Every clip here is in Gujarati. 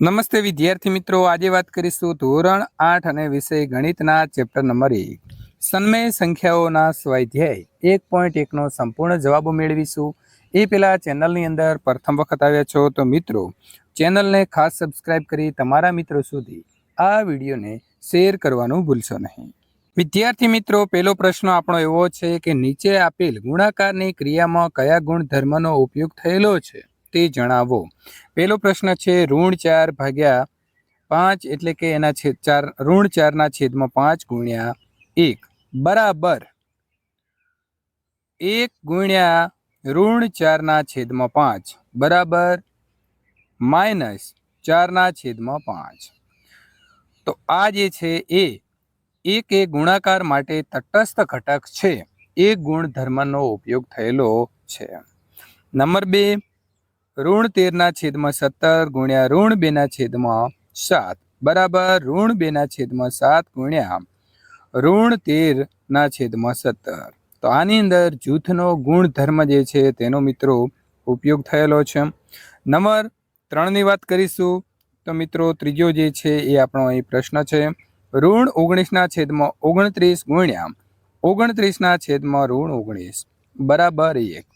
નમસ્તે વિદ્યાર્થી મિત્રો, આજે વાત કરીશું ધોરણ આઠ અને વિષય ગણિતના ચેપ્ટર નંબર એક. સન્મય સંખ્યાઓના સ્વાધ્યાય. એક પોઈન્ટ એકનો સંપૂર્ણ જવાબો મેળવીશું. એ પહેલાં ચેનલની અંદર પ્રથમ વખત આવ્યા છો તો મિત્રો, ચેનલને ખાસ સબસ્ક્રાઇબ કરી તમારા મિત્રો સુધી આ વિડીયોને શેર કરવાનું ભૂલશો નહીં. વિદ્યાર્થી મિત્રો પહેલો પ્રશ્ન આપણો એવો છે કે નીચે આપેલ ગુણાકારની ક્રિયામાં કયા ગુણધર્મનો ઉપયોગ થયેલો છે? તે જણાવો. પહેલો પ્રશ્ન છે, ઋણ ચાર ભાગ્યા પાંચ એટલે કે એના છેદ ચાર, ઋણ ચારના છેદમાં પાંચ ગુણ્યા એક. બરાબર. એક ગુણ્યા ઋણ ચારના છેદમાં પાંચ. બરાબર. માઇનસ ચારના છેદમાં પાંચ. તો આ જે છે એ, એક એ ગુણાકાર માટે તટસ્થ ઘટક છે. એ ગુણધર્મનો ઉપયોગ થયેલો છે. નંબર બે ઋણ તેરના છેદમાં સત્તર ગુણ્યા ઋણ બેના છેદમાં સાત. બરાબર, ઋણ બેના છેદમાં સાત ગુણ્યા ઋણ તેરના છેદમાં સત્તર. તો આની અંદર જૂથનો ગુણધર્મ જે છે તેનો મિત્રો ઉપયોગ થયેલો છે. નંબર ત્રણની વાત કરીશું. તો મિત્રો, ત્રીજો જે છે એ આપણો અહીં પ્રશ્ન છે. ઋણ ઓગણીસના છેદમાં ઓગણત્રીસ ગુણ્યા ઓગણત્રીસના છેદમાં ઋણ ઓગણીસ. બરાબર, એક.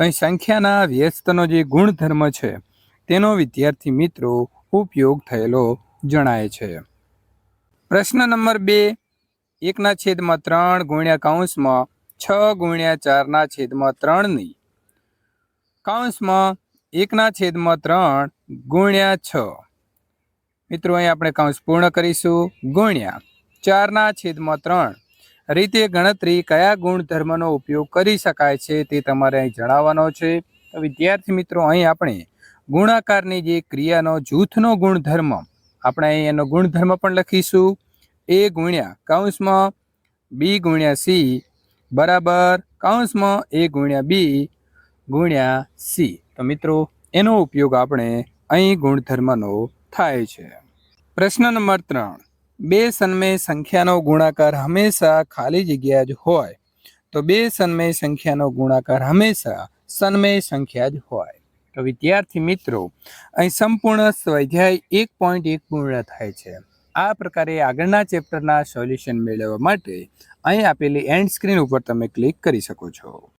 અહીં સંખ્યાના વ્યસ્તનો જે ગુણધર્મ છે, તેનો વિદ્યાર્થી મિત્રો ઉપયોગ થયેલો જણાય છે. પ્રશ્ન નંબર બે, એકના છેદમાં ત્રણ ગુણ્યા કૌંસમાં છ ગુણ્યા ચારના છેદમાં ત્રણની. કૌંસમાં એકના છેદમાં ત્રણ ગુણ્યા છ. મિત્રો, અહીં આપણે કૌંસ પૂર્ણ કરીશું. ગુણ્યા ચારના છેદમાં ત્રણ. રીતે ગણતરી કયા ગુણધર્મનો ઉપયોગ કરી શકાય છે તે તમારે અહીં જણાવવાનો છે. તો વિદ્યાર્થી મિત્રો, અહીં આપણે ગુણાકારની જે ક્રિયાનો જૂથનો ગુણધર્મ, આપણે અહીં એનો ગુણધર્મ પણ લખીશું. એ ગુણ્યા કૌંસમાં બી ગુણ્યા સી બરાબર કૌંસમાં એ ગુણ્યા બી ગુણ્યા સી. તો મિત્રો, એનો ઉપયોગ આપણે અહીં ગુણધર્મનો થાય છે. પ્રશ્ન નંબર ત્રણ. બે સન્મય સંખ્યાનો ગુણાકાર હંમેશા ખાલી જગ્યા જ હોય. તો બે સન્મય સંખ્યાનો ગુણાકાર હંમેશા સન્મય સંખ્યા જ હોય. તો વિદ્યાર્થી મિત્રો, અહીં સંપૂર્ણ સ્વાધ્યાય એક પોઈન્ટ એક પૂર્ણ થાય છે. આ પ્રકારે આગળના ચેપ્ટરના સોલ્યુશન મેળવવા માટે અહીં આપેલી એન્ડ સ્ક્રીન ઉપર તમે ક્લિક કરી શકો છો.